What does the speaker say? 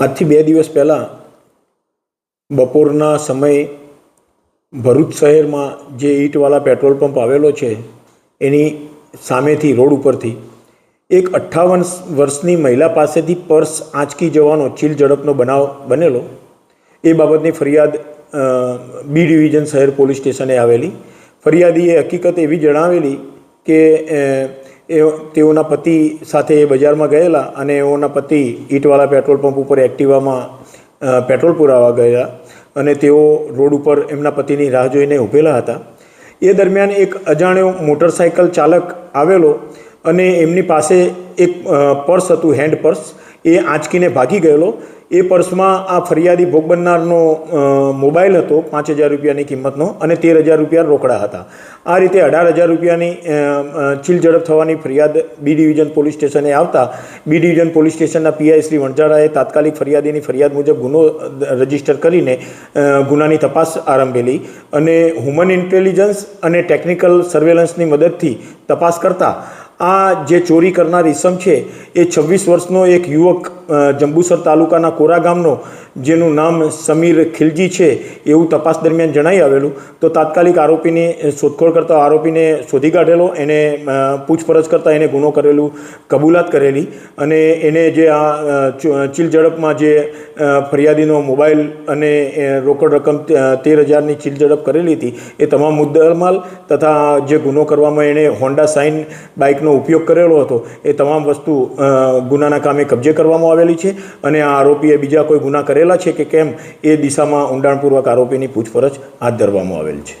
આજથી બે દિવસ પહેલાં બપોરના સમયે ભરૂચ શહેરમાં જે ઈંટવાળા પેટ્રોલ પંપ આવેલો છે, એની સામેથી રોડ ઉપરથી એક અઠ્ઠાવન વર્ષની મહિલા પાસેથી પર્સ આંચકી જવાનો ચીલ ઝડપનો બનાવ બનેલો. એ બાબતની ફરિયાદ બી ડિવિઝન શહેર પોલીસ સ્ટેશને આવેલી. ફરિયાદીએ હકીકત એવી જણાવેલી કે એ તેઓના પતિ સાથે બજારમાં ગયેલા અને એઓના પતિ ઈંટવાળા પેટ્રોલ પંપ ઉપર એક્ટિવામાં પેટ્રોલ પુરાવા ગયા અને તેઓ રોડ ઉપર એમના પતિની રાહ જોઈને ઊભેલા હતા. એ દરમિયાન એક અજાણ્યો મોટરસાયકલ ચાલક આવેલો અને એમની પાસે એક પર્સ હતું, હેન્ડ પર્સ એ આંચકીને ભાગી ગયેલો. એ પર્સમાં આ ફરિયાદી ભોગ બનનારનો મોબાઈલ હતો, પાંચ હજાર રૂપિયાની કિંમતનો અને તેર હજાર રૂપિયા રોકડા હતા. આ રીતે અઢાર હજાર રૂપિયાની ચીલ ઝડપ થવાની ફરિયાદ બી ડિવિઝન પોલીસ સ્ટેશને આવતા, બી ડિવિઝન પોલીસ સ્ટેશનના પીઆઈ શ્રી વણઝારાએ તાત્કાલિક ફરિયાદીની ફરિયાદ મુજબ ગુનો રજિસ્ટર કરીને ગુનાની તપાસ આરંભેલી અને હ્યુમન ઇન્ટેલિજન્સ અને ટેકનિકલ સર્વેલન્સની મદદથી તપાસ કરતા આ જે ચોરી કરનાર ઈસમ છે એ છવ્વીસ વર્ષનો એક યુવક જંબુસર તાલુકાના કોરા ગામનો, જેનું નામ સમીર ખિલજી છે, એવું તપાસ દરમિયાન જણાઈ આવેલું, તો તાત્કાલિક આરોપીની શોધખોળ કરતા આરોપીને શોધી કાઢેલો, એને પૂછપરછ કરતાં એને ગુનો કરેલું, કબૂલાત કરેલી, અને એને જે આ ચીલ ઝડપમાં જે ફરિયાદીનો મોબાઈલ અને રોકડ રકમ તેર હજારની ચીલ ઝડપ કરેલી હતી, એ તમામ મુદ્દામાલ તથા જે ગુનો કરવામાં એણે હોન્ડા સાઇન બાઇકનો ઉપયોગ કરેલો હતો, એ તમામ વસ્તુ ગુનાના કામે કબજે કરવામાં આવેલી છે અને આ આરોપીએ બીજા કોઈ ગુના કરેલા છે કે કેમ એ દિશામાં ઊંડાણપૂર્વક આરોપીની પૂછપરછ હાથ ધરવામાં આવેલ છે.